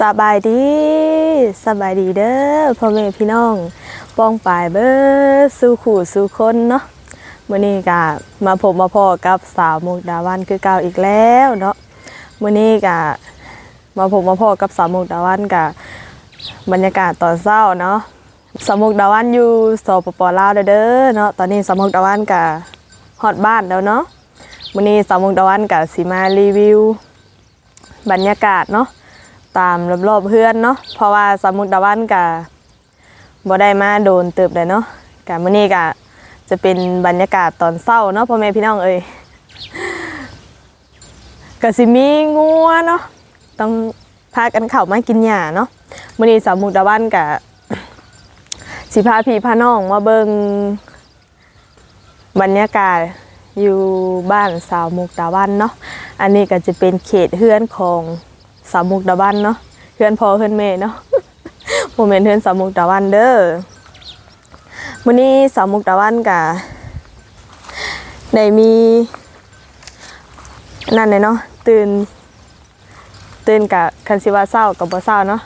สบายดีสบายดีเด้อพ่อแม่พี่น้องป้องปายเบิร์สู่ขู่สู่คนเนาะมื้อนี้ก็มาพบมาพ่อกับสาวมุกดาวันคือเก่าอีกแล้วเนาะมื้อนี้ก็มาพบมาพ่อกับสาวมุกดาวันกับบรรยากาศตอนเช้าเนาะสาวมุกดาวันอยู่สปปลาวเด้อเนาะตอนนี้สาวมุกดาวันก็ฮอดบ้านแล้วเนาะมื้อนี้สาวมุกดาวันก็สิมารีวิว บรรยากาศเนาะ ตามรอบๆเพื่อนเนาะเพราะว่าสมุทรตะวันกับบ่ได้มาโดนเติบเลยเนาะกับมื้อนี้ก็จะเป็นบรรยากาศตอนเช้าเนาะพ่อแม่พี่น้องเอ้ยก็สิมีงัวเนาะต้องพากันเข้ามากินหญ้าเนาะมื้อนี้สมุทรตะวันกับสิพาพี่พาน้องมาเบิ่งบรรยากาศอยู่บ้านสาวมุกดาวันเนาะอันนี้ก็จะเป็นเขตเฮือนของ สามมุกดาวันเนาะเฮือนพ่อเฮือนแม่เนาะโมเมนต์เฮือนสามมุกดาวันเด้อมื้อนี้สามมุกดาวันก็ได้มีนั่นเลยเนาะตื่น ตื่นกะคันสิว่าเศร้ากับบ่เศร้าเนาะ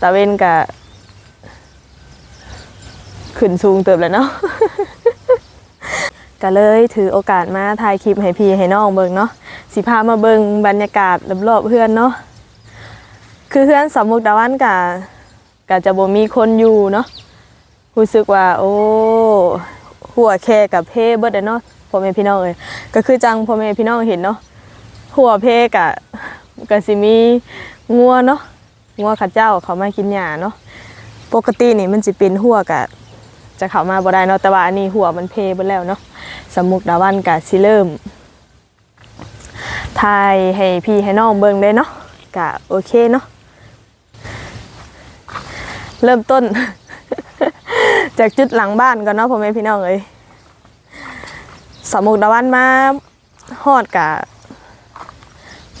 ตะเวนกะขึ้นสูงเติบแล้วเนาะก็เลยถือโอกาสมาถ่ายคลิปให้พี่ให้น้องเบิ่งเนาะสิพามาเบิ่งบรรยากาศรอบๆเพื่อนเนาะ คือเพื่อนสมมุกดาวันกะกะจะบ่มีคนอยู่เนาะรู้สึกว่า โอ้หัวแค่กับเพเบิดเนาะพ่อแม่พี่น้องเอ้ยก็คือจังพ่อแม่พี่น้องเห็นเนาะหัวเพกะก็สิมีงัวเนาะงัวข้าเจ้าเขามากินหญ้าเนาะปกตินี่มันสิเป็นหัวกะจะเข้ามาบ่ได้เนาะแต่ว่าอันนี้หัวมันเพเบิดแล้วเนาะสมุกดาวันกะสิเริ่มทายให้พี่ให้น้องเบิ่งได้เนาะกะโอเคเนาะ เริ่มต้น จากจุดหลังบ้านก่อนเนาะพ่อแม่พี่น้องเอ้ยสมุกดาวันมาฮอดกะ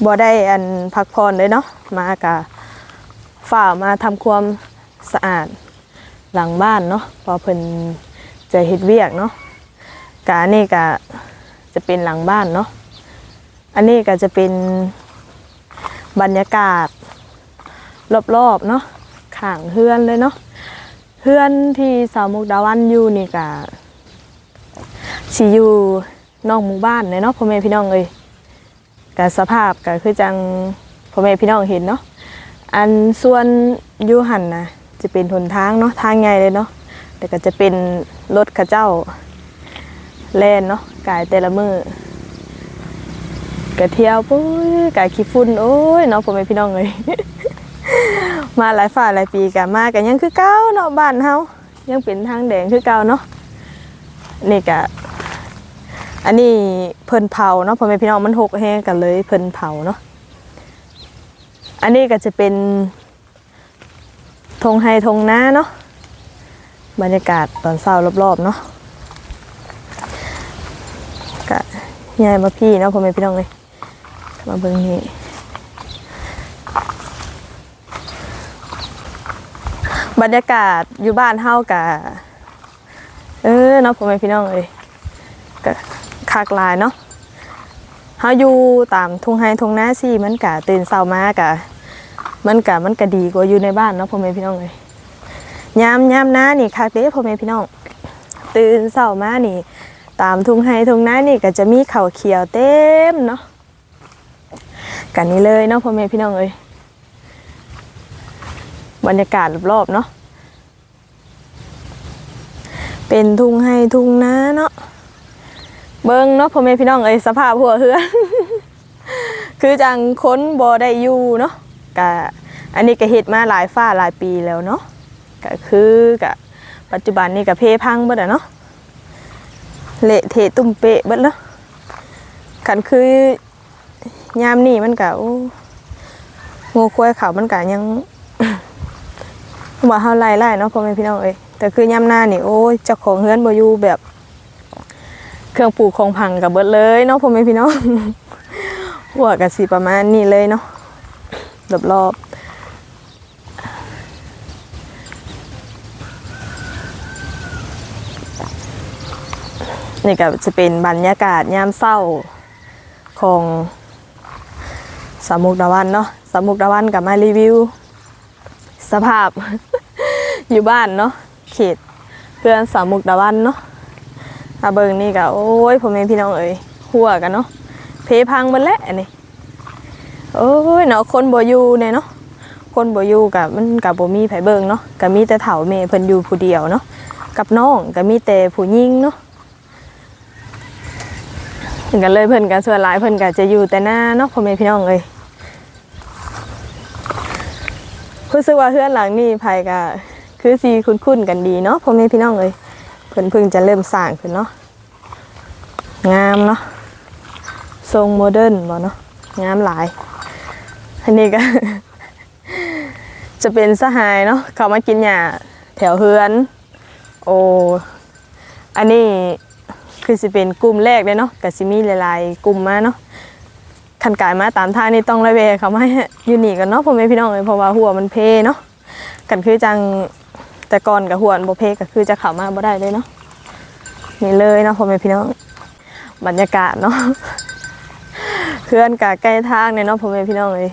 บ่ได้อันพักผ่อนเลยเนาะมากะฝ่ามาทำความสะอาดหลังบ้านเนาะพอเพิ่นจะเฮ็ดเวียกเนาะกอันนี้ก็จะเป็นหลังบ้านเนาะอันนี้ก็จะเป็นบรรยากาศรอบๆเนาะ ข้างเฮือนเลยเนาะเฮือนที่สาวมุกดาวันอยู่นี่ก็สิอยู่นอกหมู่บ้านเลยเนาะพ่อแม่พี่น้องเอ้ยก็สภาพก็คือจังพ่อแม่พี่น้องเห็นเนาะอันส่วนยูหันนะจะเป็นหนทางเนาะทางใหญ่เลยเนาะแต่ก็จะเป็นรถข้าเจ้าแล่นเนาะกายแต่ละมือกะเที่ยวปุ้ยกายขี้ฝุ่นโอ้ยเนาะผมเป็นพี่น้องเลย มาหลายฝ่าหลายปีกันมากันยังคือเก่าเนาะบ้านเฮายังเป็นทางแดงคือเก่าเนาะนี่กะอันนี้เพิ่นเผาเนาะพ่อแม่พี่น้องมันหกแห้งกันเลยเพิ่นเผาเนาะอันนี้ก็จะเป็นธงไฮธงนาเนาะบรรยากาศตอนเช้ารอบๆเนาะกะยายมาพี่เนาะพ่อแม่พี่น้องเลยมาเบิ่งนี่ บรรยากาศอยู่บ้านเฮากะเออเนาะพ่อแม่พี่น้องเลยกะคักลายเนาะเฮาอยู่ตามทุ่งไฮทุ่งนาสิมันกะตื่นเช้ามากะมันกะมันกะดีกว่าอยู่ในบ้านเนาะพ่อแม่พี่น้องเลยยามยามน้านี่คักเด้พ่อแม่พี่น้อง ตื่นเช้ามานี่ ตามทุ่งไฮทุ่งนานี่ก็จะมีเขาวเขียวเต็มเนาะกันนี้เลยเนาะพ่อแม่พี่น้องเอ้ย บรรยากาศรอบๆเนาะเป็นทุ่งไฮทุ่งนาเนาะเบิ่งเนาะพ่อแม่พี่น้องเอ้ยสภาพหัวเฮือนคือจังค้นบ่ได้อยู่เนาะกะอันนี้ก็เฮ็ดมาหลายฟ้าหลายปีแล้วเนาะก็คือกะปัจจุบันนี่ก็เพพังเบิดอะเนาะเละเทะตุ่มเปะเบิดแล้วขันคือยามนี่มันกะโอ้งูควายเขามันกะยัง ว่าเฮาไล่ไล่เนาะพ่อแม่พี่น้องเอ้ยแต่คือยามหน้านี่โอ้ยเจ้าของเฮือนบ่อยู่แบบ เครื่องปลูกของพังกับเบิดเลยเนาะพ่อแม่พี่น้องหัวกะสิประมาณนี้เลยเนาะรอบๆนี่ก็จะเป็นบรรยากาศยามเศร้าของสามุกดาวันเนาะสามมุกดาวันกับมารีวิว สภาพ อยู่บ้านเนาะเขตเพื่อนสามมุกดาวันเนาะอาเบิงนี่ก็โอ้ยพ่อแม่พี่น้องเอ้ยหัวกันเนาะเพพังมันแหละนี่โอ้ยเนาะคนบ่อยู่เนี่ยเนาะคนบ่อยู่กับมันกับบ่มีไผเบิงเนาะก็มีแต่เฒ่าแม่เพิ่นอยู่ผู้เดียวเนาะกับน้องก็มีแต่ผู้หญิงเนาะกันเลยเพิ่นก็ส่วนหลายเพิ่นก็จะอยู่แต่หน้าเนาะพ่อแม่พี่น้องเอ้ย รู้สึกว่าเพื่อนหลังนี่ภายก็คือซีคุ้นๆกันดีเนาะพ่อแม่พี่น้องเลยเพิ่นเพิ่งจะเริ่มสร้างขึ้นเนาะงามเนาะทรงโมเดิร์นบ่เนาะงามหลาย อันนี้ก็ จะเป็นสหายเนาะเขามากินหญ้าแถวเฮือน โออันนี้คือสิเป็นกลุ่มแรกเลยเนาะก็สิมีหลายๆกลุ่มมาเนาะ คันกายมาตามทางนี่ต้องระเวเขามาให้อยู่นี่กันเนาะพ่อแม่พี่น้องเลยเพราะว่าหัวมันเพเนาะกันคือจังแต่ก่อนกับหัวบ่เพก็คือจะเข้ามาบ่ได้เลยเนาะนี่เลยเนาะพ่อแม่พี่น้องบรรยากาศเนาะเพื่อนกะใกล้ทางเนี่ยเนาะพ่อแม่พี่น้องเลย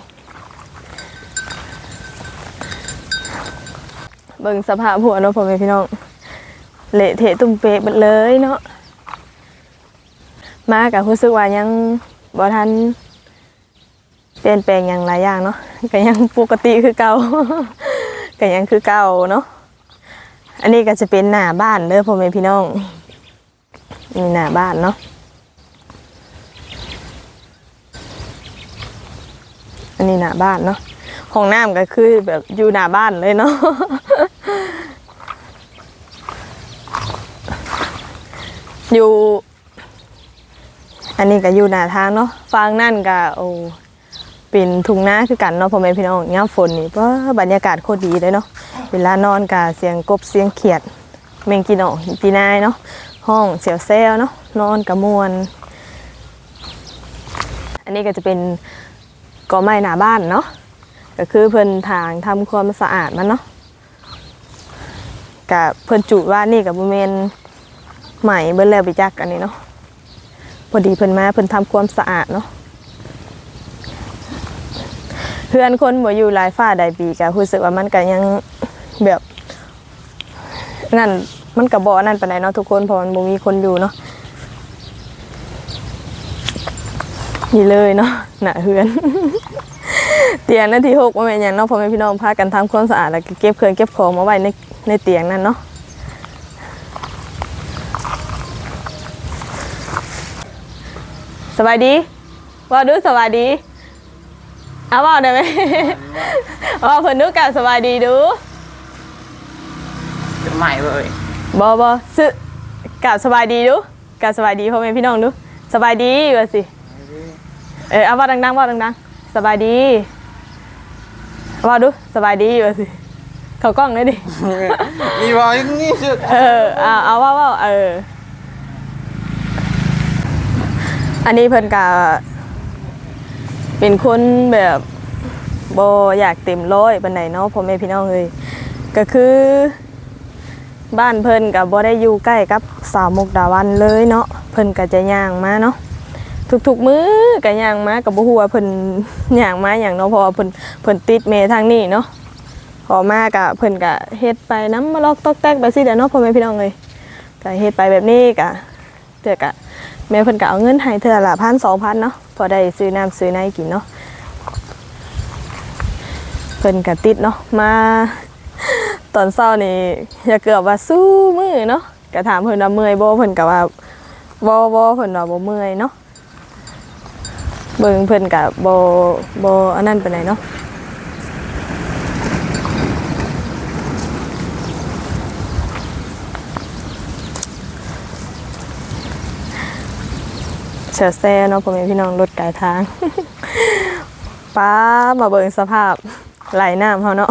เบิ่งสภาพหัวเนาะพ่อแม่พี่น้องเละเทะตุ้มเปะหมดเลยเนาะมากับรู้สึกว่ายังบ่ทัน เปลี่ยนแปลงอย่างหลายอย่างเนาะก็ยังปกติคือเก่าก็ยังคือเก่าเนาะอันนี้ก็จะเป็นหน้าบ้านเด้อพ่อแม่พี่น้องนี่หน้าบ้านเนาะอันนี้หน้าบ้านเนาะห้องน้ำก็คือแบบอยู่หน้าบ้านเลยเนาะอยู่ อันนี้ก็อยู่หน้าทางเนาะฟังนั่นก็โอ้ เป็นทุ่งนาคือกันเนาะพ่อแม่พี่น้องยามฝนนี่เพราะบรรยากาศโคตรดีเลยเนาะเวลานอนก็เสียงกบเสียงเขียดแมงกีนองปีนายเนาะห้องเสียวแซวเนาะนอนกระมวลอันนี้ก็จะเป็นกอไม้หน้าบ้านเนาะก็คือเพิ่นทางทำความสะอาดมันเนาะกับเพิ่นจุว่านี่กับบุเมนใหม่เบิ่แล้วไปจักอันนี้เนาะพอดีเพิ่นมาเพิ่นทำความสะอาดเนาะ เพื่อนคนบ่อยู่หลายฟ้าใดปีก็รู้สึกว่ามันก็ยังแบบนั่นมันก็บ่นั่นปานใดเนาะทุกคนเพราะมันบ่มีคนอยู่เนาะนี่เลยเนาะหน้าเฮือน เตียงนาทีหกว่าแม่นหยังเนาะพ่อแม่พี่น้องพากันทำความสะอาดแล้วก็เก็บเครื่องเก็บของมาไว้ในในเตียงนั่นเนาะสบายดีว่าดูสบายดี เอาว่าได้ไหมว่าเพิ่นดูกันสบายดีดูจะใหม่เลยบอบอซื้อกะสบายดีดูกะสบายดีพ่อแม่พี่น้องดูสบายดีว่าสิเออเอาว่าดังๆว่าดังๆสบายดีว่าดูสบายดีว่าสิเขากล้องเลยดิมีบอยนี่สุดเออเอาเอาว่าว่าเออ อันนี้เพิ่นกะ เป็นคนแบบบอยากเต็มร้อยปานใดเนาะพ่อแม่พี่น้องเลยก็คือบ้านเพิ่นกับบ่ได้อยู่ใกล้กับสาวมุกดาวันเลยเนาะเพิ่นก็จะย่างมาเนาะทุกๆมื้อก็ย่างมากับบ่ฮู้ว่าเพิ่นย่างมาหยังเนาะเพราะว่าเพิ่นเพิ่นติดเมทางนี้เนาะพอมาก็เพิ่นก็เฮ็ดไปน้ำมาลอกตอกแตกแบบซี่เด้อเนาะพ่อแม่พี่น้องเลยก็เฮ็ดไปแบบนี้ก็เทื่อก็ แม่เพิ่นก็เอาเงินให้เทื่อละพันสองพันเนาะพอได้ซื้อน้ำซื้อในกินเนาะเพิ่นก็ติดเนาะมาตอนเช้านี่อย่าเกือบว่าสู้มือเนาะก็ถามเพิ่นว่าเมื่อยบ่เพิ่นก็ว่าบ่บ่เพิ่นว่าบ่เมื่อยเนาะเบิ่งเพิ่นก็บ่บ่อันนั้นปานใดเนาะ สือแซ่เนาะพ่อแม่พี่น้องรถไกลทางป้ามาเบิ่งสภาพไหลน้ำเขาเนาะ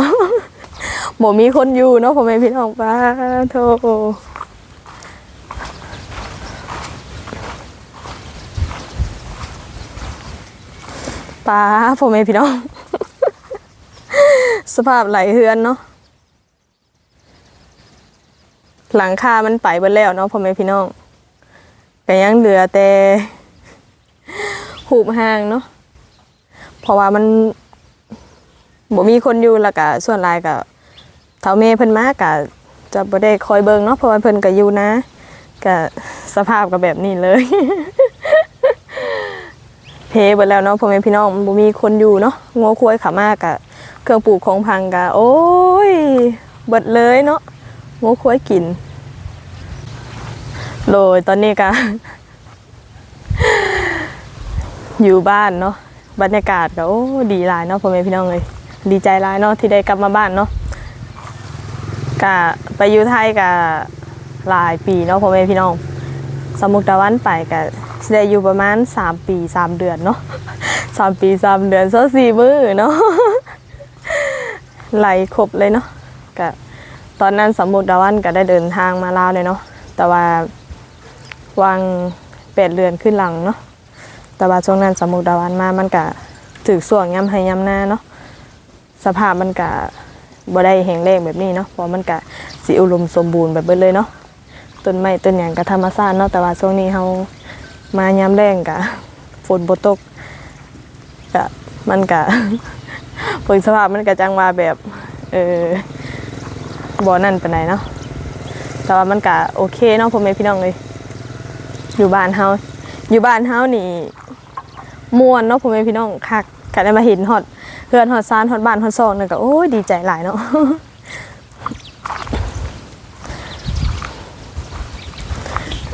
บ่มีคนอยู่เนาะพ่อแม่พี่น้องป้าโทป้าพ่อแม่พี่น้อง สภาพไหลเฮือนเนาะหลังคามันไปเบิดแล้วเนาะพ่อแม่พี่น้องก็ยังเหลือแต่ หูบห่างเนาะเพราะว่ามันบ่มีคนอยู่แล้วก็ส่วนหลายก็เฒ่าแม่เพิ่นมาก็จะบ่ได้คอยเบิ่งเนาะเพราะว่าเพิ่นก็อยู่นะก็สภาพก็แบบนี้เลย เพเบิดแล้วเนาะพ่อแม่พี่น้องบ่มีคนอยู่เนาะงัวควายขามาก็เครื่องปลูกของพังก็โอ้ยเบิดเลยเนาะงัวควายกินโดยตอนนี้ก็ อยู่บ้านเนาะบรรยากาศก็โอ้ดีหลายเนาะพ่อแม่พี่น้องเลยดีใจหลายเนาะที่ได้กลับมาบ้านเนาะกะไปอยู่ไทยกะหลายปีเนาะพ่อแม่พี่น้อง สมุกตะวันไปกะสิได้อยู่ประมาณ 3 ปี 3 เดือนเนาะ3ปี 3 เดือนซะสี่มือเนาะไหลครบเลยเนาะกะตอนนั้นสมุกตะวันก็ได้เดินทางมาลาวเลยเนาะแต่ว่าวางแปดเดือนขึ้นหลังเนาะ แต่ว่าช่วงนั้นสมุกดาวันมามันกะถือส่วงย้ำให้ย้ำหน้าเนาะสภาพมันกะบ่ได้แห้งแล้งแบบนี้เนาะเพราะมันกะสิอุดมสมบูรณ์แบบเบิดเลยเนาะต้นไม้ต้นหยังกะธรรมชาติเนาะแต่ว่าช่วงนี้เฮามาย้ำแรงกะฝนบ่ตกกะมันกะผลสภาพมันกะจังว่าแบบเออบ่นั่นปานใดเนาะแต่ว่ามันกะโอเคเนาะพ่อแม่พี่น้องเลยอยู่บ้านเฮาอยู่บ้านเฮานี่ ม่วนเนาะพ่อแม่พี่น้องคักก็ได้มาเห็นฮอดเพื่อนฮอดซานฮอดบ้านฮอดซองนั่นก็โอ้ยดีใจหลายเนาะ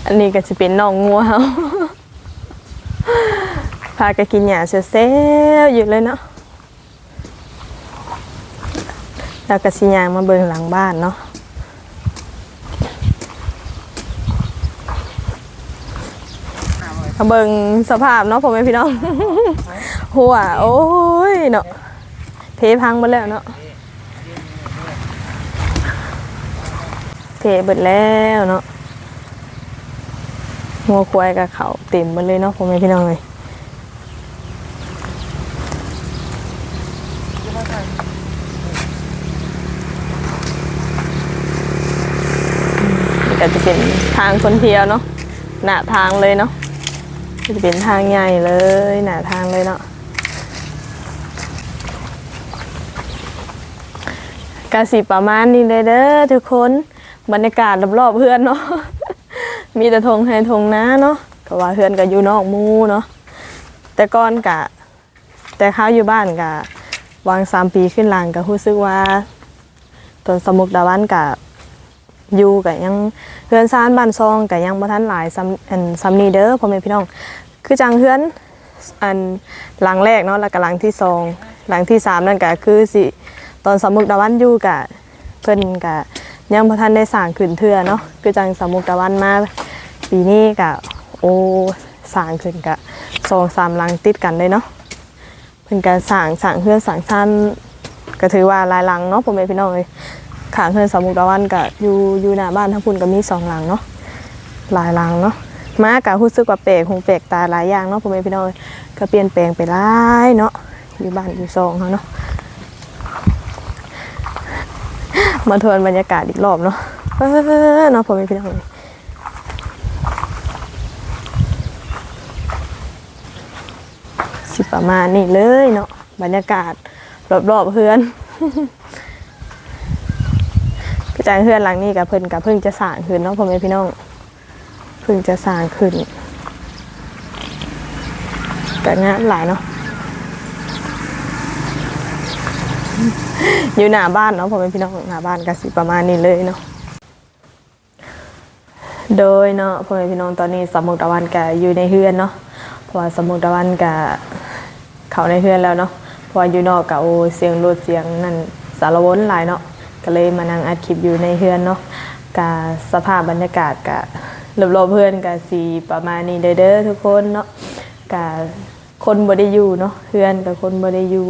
อันนี้ก็จะเป็นน้องงัวเฮาพากันกินหญ้าเซลๆอยู่เลยเนาะแล้วก็สิยางมาเบิ่งหลังบ้านเนาะ เบิ่งสภาพเนาะผมเป็นพี่น้อง หัวโอ้ยเนาะเทพังหมดแล้วเนาะเทเบิดแล้วเนาะหัวควายกับเขาเต็มหมดเลยเนาะผมเป็นพี่น้องเลยก็จะเป็นทางคนเที่ยวเนาะหน้าทางเลยเนาะ จะเป็นทางใหญ่เลยหนาทางเลยเนาะกาสิประมาณนี้เลยเด้อทุกคนบรรยากาศรอบๆเพื่อนเนาะมีแต่ทงให้ทงนะเนาะก็ว่าเพื่อนก็อยู่นอกมูเนาะแต่ก่อนกะ แต่เขาอยู่บ้านกะ วางสามปีขึ้นหลังก็รู้สึกว่าตอนสมุกดาวันกะ อยู่กับยังเฮือนซ่านบ้านซองกับยังบ่ทันหลายซ้ำอันซ้ำนี้เด้อพ่อแม่พี่น้อง คือจังเฮือนอันหลังแรกเนาะแล้วก็หลังที่สองหลังที่สามนั่นก็คือสิตอนสมุกตะวันอยู่กะเพิ่นกะยังบ่ทันได้สร้างขึ้นเทื่อเนาะคือจังสมุกตะวันมาปีนี้กะโอ้สร้างขึ้นกะสองสามหลังติดกันเลยเนาะเพิ่นก็สร้างสร้างเฮือนสร้างซ่านก็ถือว่าหลายหลังเนาะพ่อแม่พี่น้องเอ้ย ขางเพื่อนสามมุกตะวันกับอยู่อยู่หน้าบ้านทั้งพุ่นก็มีสองหลังเนาะหลายหลังเนาะมากะรู้สึกว่าแปลกหูแปลกตาหลายอย่างเนาะพ่อแม่พี่น้องก็เปลี่ยนแปลงไปหลายเนาะอยู่บ้านอยู่ซองเขาเนาะมาทวนบรรยากาศอีกรอบเนาะเนาะพ่อแม่พี่น้องสิประมาณนี้เลยเนาะบรรยากาศรอบๆเพื่อน จเพื่อนหลังนี้กับเพิ่นกับเพิ่งจะสร้างขึ้นเนาะพ่อแม่พี่น้องเพิ่งจะสร้างขึ้นแต่งานหลายเนาะอยู่หน้าบ้านเนาะพ่อแม่พี่น้องหน้าบ้านก็สิประมาณนี้เลยเนาะโดยเนาะพ่อแม่พี่น้องตอนนี้สมมุกตะวันก็อยู่ในเฮือนเนาะเพราะว่าสมมุกตะวันก็เข้าในเฮือนแล้วเนาะพราะว่าอยู่นอกก็โอ้เสียงรถเสียงนั่นสารวนหลายเนาะ ก็เลยมานั่งอัดคลิปอยู่ในเฮือนเนาะกะสภาพบรรยากาศกะรอบๆเพื่อนกะสีประมาณนี้เด้อทุกคนเนาะกะคนบ่ได้อยู่เนาะเฮือนกับคนบ่ได้อยู่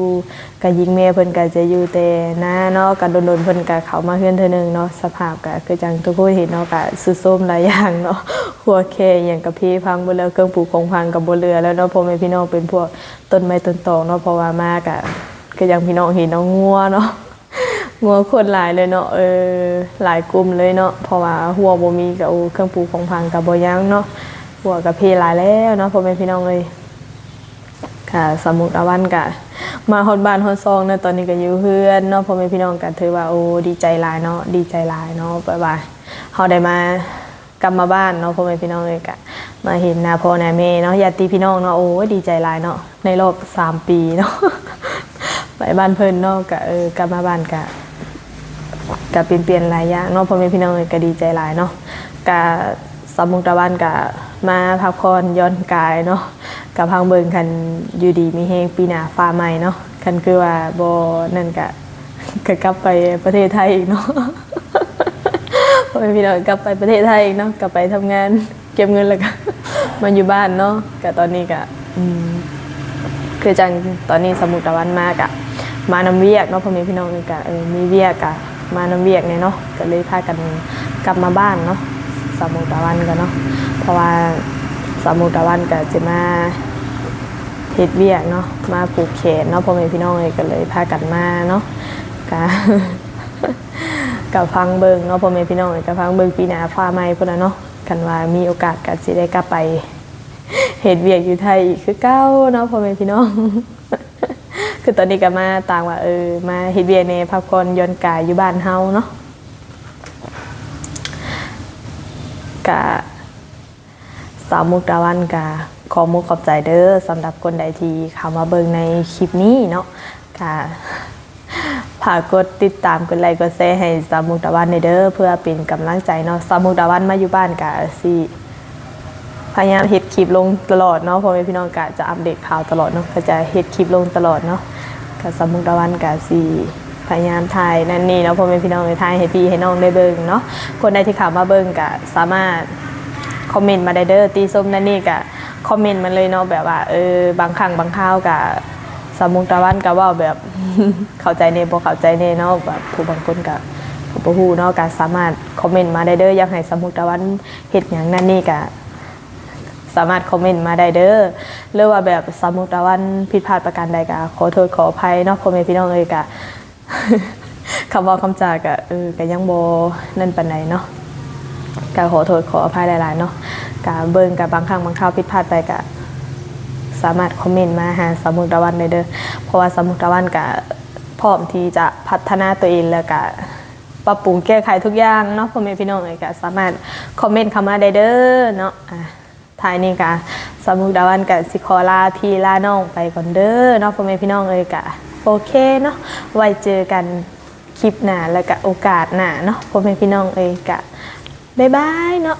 กะยิงแม่เพิ่นกะจะอยู่แต่หน้าเนาะกะโดนๆเพิ่นกะเข้ามาเฮือนเทื่อนึงเนาะสภาพกะคือจังทุกคนเห็นเนาะกะสุดโทมหลายอย่างเนาะหัวแค่อย่างกับพี่พังบ่แล้วเครื่องปลูกของพังกับบ่เหลือแล้วเนาะพ่อแม่พี่น้องเป็นพวกต้นไม้ต้นตอกเนาะเพราะว่ามากะก็อยังพี่น้องเห็นเนาะงัวเนาะ งัวคนหลายเลยเนาะเออหลายกลุ่มเลยเนาะเพราะว่าหัวบ่มีกับเครื่องปลูกของพังกับบ่ยังเนาะหัวกับเพหลายแล้วเนาะพ่อแม่พี่น้องเลยค่ะสมุกตะวันกะมาฮอดบ้านฮอดซองเนาะตอนนี้ก็อยู่เพื่อนเนาะพ่อแม่พี่น้องกันถือว่าโอ้ดีใจหลายเนาะดีใจหลายเนาะบบว่าเฮาได้มากลับมาบ้านเนาะพ่อแม่พี่น้องเลยกะมาเห็นหน้าพ่อหน้าแม่เนาะญาติพี่น้องเนาะโอ้ดีใจหลายเนาะในรอบสามปีเนาะไปบ้านเพิ่นเนาะกะเออกลับมาบ้านกะ ก็เปลี่ยนเปลี่ยนหลายอย่างเนาะพ่อแม่พี่น้องก็ดีใจหลายเนาะกะสมมุกตะวันกะมาพักผ่อนย้อนกายเนาะกับพังเบิงคันอยู่ดีมีเฮงปีหน้าฟ้าใหม่เนาะคันคือว่าบ่นั่นกะก็กลับไปประเทศไทยอีกเนาะพ่อแม่พี่น้องกลับไปประเทศไทยอีกเนาะกลับไปทำงานเก็บเงินแล้วก็มาอยู่บ้านเนาะกะตอนนี้กะอืมคือจังตอนนี้สมุทรตะวันมากอะมานำเวียกเนาะพ่อแม่พี่น้องกะเออมีเวียกอะ มานำเวียกเนี่ยเนาะก็เลยพากันกลับมาบ้านเนาะสามุตะวันกันเนาะเพราะว่าสามุตะวันก็จะมาเฮ็ดเวียกเนาะมาปลูกเขตเนาะพ่อแม่พี่น้องเลยก็เลยพากันมาเนาะกะกับฟังเบิงเนาะพ่อแม่พี่น้องเลยกับฟังเบิงปีหน้าฟ้าใหม่พุ่นน่ะเนาะกันว่ามีโอกาสก็สิได้กลับไปเหตุเวียกอยู่ไทยอีกคือเก้าเนาะพ่อแม่พี่น้อง คือตอนนี้ก็มาต่างว่าเออมาเฮ็ดเวียกในพักผ่อนหย้อนกายอยู่บ้านเฮาเนาะกะสาวมุกดาวันกะขอมุกขอบใจเด้อสำหรับคนใดที่เข้ามาเบิ่งในคลิปนี้เนาะกะฝากกดติดตามกดไลค์กดแชร์ให้สาวมุกดาวันในเด้อเพื่อเป็นกำลังใจเนาะสาวมุกดาวันมาอยู่บ้านกะสิ พยายามเฮ็ดคลิปลงตลอดเนาะพ่อแม่พี่น้องกะจะอัปเดตข่าวตลอดเนาะก็จะเฮ็ดคลิปลงตลอดเนาะก็สมมุติวันกะสิพยายามถ่ายนั่นนี่เนาะพ่อแม่พี่น้องเลยถ่ายให้พี่ให้น้องได้เบิ่งเนาะคนใดที่ข้าวมาเบิ่งกะสามารถคอมเมนต์มาได้เด้อตีส้มนั่นนี่กะคอมเมนต์มาเลยเนาะแบบว่าเออบางครั้งบางคราวกะสมมุติวันกะว่าแบบเข้าใจเน่บ่เข้าใจเน่เนาะแบบผู้บางคนกะผู้บ่ฮู้เนาะก็สามารถคอมเมนต์มาได้เด้ออยากให้สมมุติวันเฮ็ดหยังนั่นนี่กะ สามารถคอมเมนต์มาได้เด้อหรือว่าแบบสมมุติวันผิดพลาดประการใดก็ขอโทษขออภัยเนาะพ่อแม่พี่น้องเอ้ยกะคำว่าคำจากะเออก็ยังโบนั่นปานใดเนาะก็ขอโทษขออภัยหลายๆเนาะกะเบิ่งกับบางครั้งบางคราวผิดพลาดไปกะสามารถคอมเมนต์มาหาสมุทรวันได้เด้อเพราะว่าสมุทรวันกะพร้อมที่จะพัฒนาตัวเองแล้วกะปรับปรุงแก้ไขทุกอย่างเนาะพ่อแม่พี่น้องเอ้ยกะสามารถคอมเมนต์เข้ามาได้เด้อเนาะอะ ท้ายนี้กะสมุทรวันกับสิคอลาพี่ลาน้องไปก่อนเด้อเนาะพ่อแม่พี่น้องเอ้ยกะโอเคเนาะไว้เจอกันคลิปหน้าแล้วก็โอกาสหน้าเนาะพ่อแม่พี่น้องเอ้ยกะบ๊ายบายเนาะ